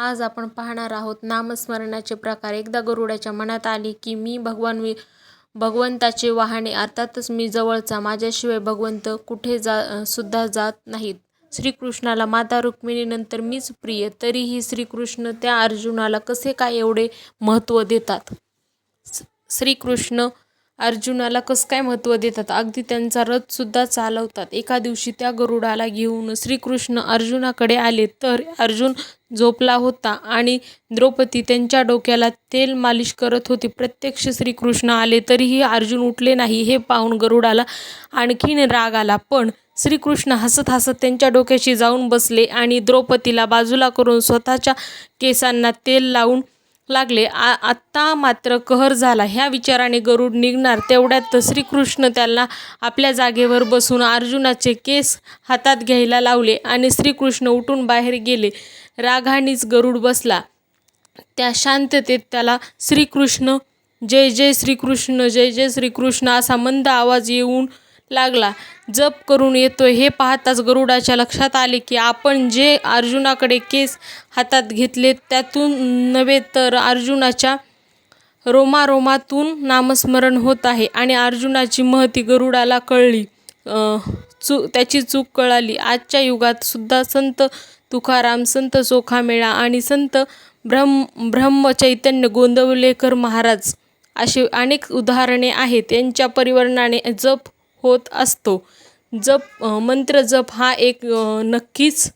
आज आपण पाहणार आहोत नामस्मरणाचे प्रकार. एकदा गरुडाच्या मनात आले की मी भगवान वि भगवंताचे वाहने अर्थातच मी जवळचा. माझ्याशिवाय भगवंत कुठे जा सुद्धा जात नाहीत. श्रीकृष्णाला माता रुक्मिणीनंतर मीच प्रिय. तरीही श्रीकृष्ण त्या अर्जुनाला कसे काय एवढे महत्त्व देतात? श्रीकृष्ण अर्जुनाला कसं काय महत्त्व देतात? अगदी त्यांचा रथसुद्धा चालवतात. एका दिवशी त्या गरुडाला घेऊन श्रीकृष्ण अर्जुनाकडे आले तर अर्जुन झोपला होता आणि द्रौपदी त्यांच्या डोक्याला तेल मालिश करत होती. प्रत्यक्ष श्रीकृष्ण आले तरीही अर्जुन उठले नाही हे पाहून गरुडाला आणखीन राग आला. पण श्रीकृष्ण हसत हसत त्यांच्या डोक्याशी जाऊन बसले आणि द्रौपदीला बाजूला करून स्वतःच्या केसांना तेल लावून लागले. आ आत्ता मात्र कहर झाला ह्या विचाराने गरुड निघणार तेवढ्यात श्रीकृष्ण त्याला आपल्या जागेवर बसून अर्जुनाचे केस हातात घ्यायला लावले आणि श्रीकृष्ण उठून बाहेर गेले. राघानीच गरुड बसला. त्या शांततेत त्याला श्रीकृष्ण जय जय श्रीकृष्ण जय जय श्रीकृष्ण असा मंद आवाज येऊन लागला. जप करून येतो हे पाहताच गरुडाच्या लक्षात आले की आपण जे अर्जुनाकडे केस हातात घेतले त्यातून नव्हे तर अर्जुनाच्या रोमारोमातून नामस्मरण होत आहे आणि अर्जुनाची महती गरुडाला कळली. चू त्याची चूक कळाली. आजच्या युगात सुद्धा संत तुकाराम, संत चोखामेळा आणि संत ब्रह्म ब्रह्मचैतन्य गोंदवलेकर महाराज असे अनेक उदाहरणे आहेत. यांच्या परिवर्णाने जप होत असतो. जप मंत्र जप हा एक नक्कीच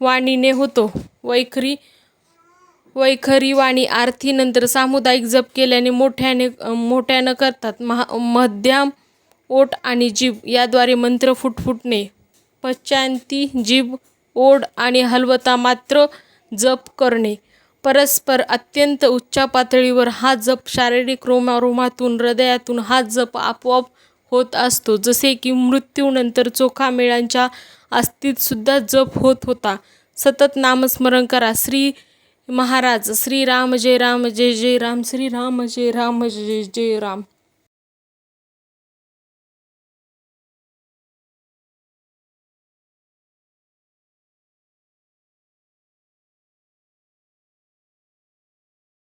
वाणीने होतो. वैखरी वैखरी वाणी आरतीनंतर सामुदायिक जप केल्याने मोठ्याने मोठ्यानं करतात. महा मध्यम ओठ आणि जीभ याद्वारे मंत्र फुटफुटणे. पश्चांती जीभ, ओढ आणि हलवता मात्र जप करणे. परस्पर अत्यंत उच्च पातळीवर हा जप शारीरिक रोमारोमातून हृदयातून हा जप आपोआप होत असतो. जसे की मृत्यूनंतर चोखामेळांच्या अस्थित सुद्धा जप होत होता. सतत नामस्मरण करा. श्री महाराज श्रीराम जय राम जय जय राम श्रीराम जय राम जय जय राम